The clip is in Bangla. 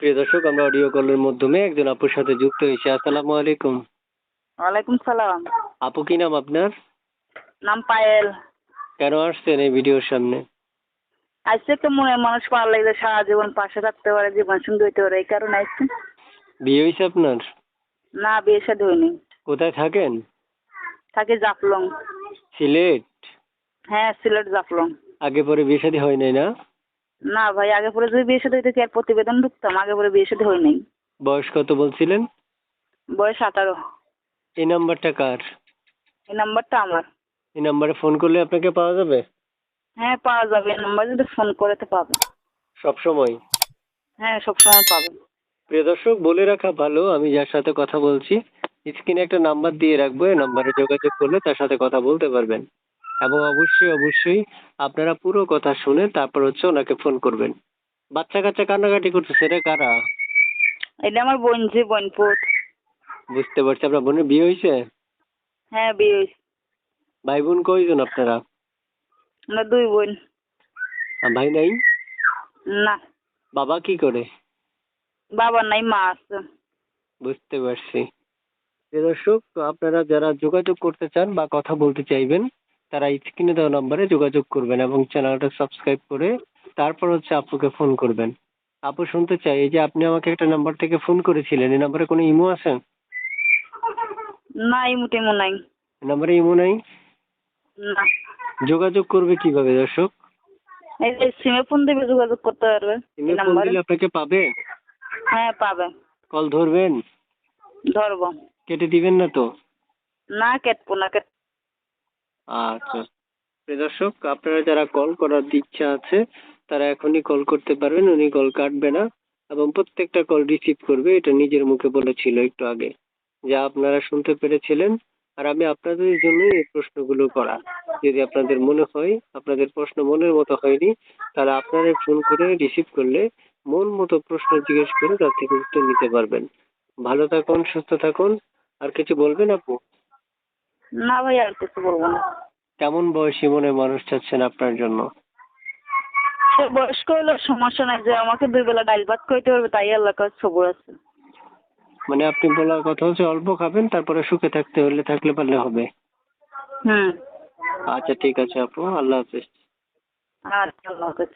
প্রিয় দর্শক আমরা অডিও কলের মাধ্যমে একজন আপুর সাথে যুক্ত হয়েছি। আসসালামু আলাইকুম। ওয়ালাইকুম সালাম। আপু কি নাম আপনার? নাম পায়েল। কেন আসছেন এই ভিডিওর সামনে? আজকে তো মনে মানুষ ভালো সারা জীবন পাশে থাকতে পারে জীবন সঙ্গী হইতে পারে এই কারণে আসছে বিয়ে হয়েছে আপনার? না বিয়ে সাথে হয়নি। কোথায় থাকেন? থাকি জাফলং। সিলেট? হ্যাঁ সিলেট জাফলং। আগে পরে বিয়ে শাদী হয় নাই না? না ভাই আগে পরে যদি বিয়ে সাথে হইতে কি আর প্রতিবেদন ঢুকতাম? আগে পরে বিয়ে সাথে হয় নাই। বয়স কত বলছিলেন? বয়স আঠারো। এই নাম্বারটা কার? এই নাম্বারটা আমার। এই নাম্বারে ফোন করলে আপনাকে পাওয়া যাবে? হ্যাঁ পাওয়া যাবে। এই নাম্বারে যদি ফোন করে তো পাবে। সব সময়? হ্যাঁ সবসময় পাবে। প্রিয় দর্শক বলে রাখা ভালো আমি যার সাথে কথা বলছি স্ক্রিনে একটা নাম্বার দিয়ে রাখব এই নাম্বারে যোগাযোগ করলে তার সাথে কথা বলতে পারবেন। এবং অবশ্যই অবশ্যই আপনারা পুরো কথা শুনে তারপর হচ্ছে ওনাকে ফোন করবেন। বাচ্চা কাচ্চা কান্নাকাটি করতেছে রে কারা? এটা আমার বোন যে বোনপুর বুঝতে পারছি আপনার বোনের বিয়ে হয়েছে? হ্যাঁ বিয়ে হয়েছে। ভাই বোন কয়জন আপনারা? আমরা দুই বোন। আর ভাই নাই? না। বাবা কি করে? বাবা নাই মা আছে। বুঝতে পারছি। দর্শক তো আপনারা যারা যোগাযোগ করতে চান বা কথা বলতে চাইবেন তারা স্ক্রিনে দেওয়া নম্বরে যোগাযোগ করবেন এবং চ্যানেলটা সাবস্ক্রাইব করে তারপর হচ্ছে আপুকে ফোন করবেন। আপু শুনতে চাই এই যে আপনি আমাকে একটা নাম্বার থেকে ফোন করেছিলেন এই নাম্বারে কোনো ইমো আছে? নাই মুটিমু নাই। এই নাম্বারে ইমো নাই? না। যোগাযোগ করবে কীভাবে দর্শক? এই যে সিমে ফোন দেবে যোগাযোগ করতে পারবে। ইমো এই ফোন দিলে আপনাকে পাবে? হ্যাঁ পাবে। কল ধরবেন? ধরবো। কেটে দিবেন না তো? না কেটবো না কেট আচ্ছা। দর্শক, আপনারা যারা কল করার ইচ্ছা আছে, তারা এখনই কল করতে পারবেন, উনি কল কাটবে না এবং প্রত্যেকটা কল রিসিভ করবে, এটা নিজের মুখে বলেছিল একটু আগে। যা আপনারা শুনতে পেরেছিলেন, আর আমি আপনাদের জন্যই এই প্রশ্নগুলো করা। যদি আপনাদের মনে হয়, আপনাদের প্রশ্ন মনের মতো হয়নি, তাহলে আপনারা ফোন করে রিসিভ করলে মন মতো প্রশ্ন জিজ্ঞেস করে তার থেকে উত্তর নিতে পারবেন। ভালো থাকুন, সুস্থ থাকুন, আর কিছু বলবেন আপু? না ভাই আর কিছু বলব না। কেমন বয়সী মনে মানুষ চাচ্ছেন আপনার জন্য? সে বয়স্ক হলে সমস্যা নাই যে আমাকে দুই বেলা ডাল ভাত খাইতে পারবে তাই আল্লাহ কাছে সবর আছে। মানে আপনি বলার কথা হচ্ছে অল্প খাবেন তারপরে সুখে থাকতে হলে থাকলে পারলে হবে। হুম। আচ্ছা ঠিক আছে আপু আল্লাহ হাফেজ। আচ্ছা আল্লাহ হাফেজ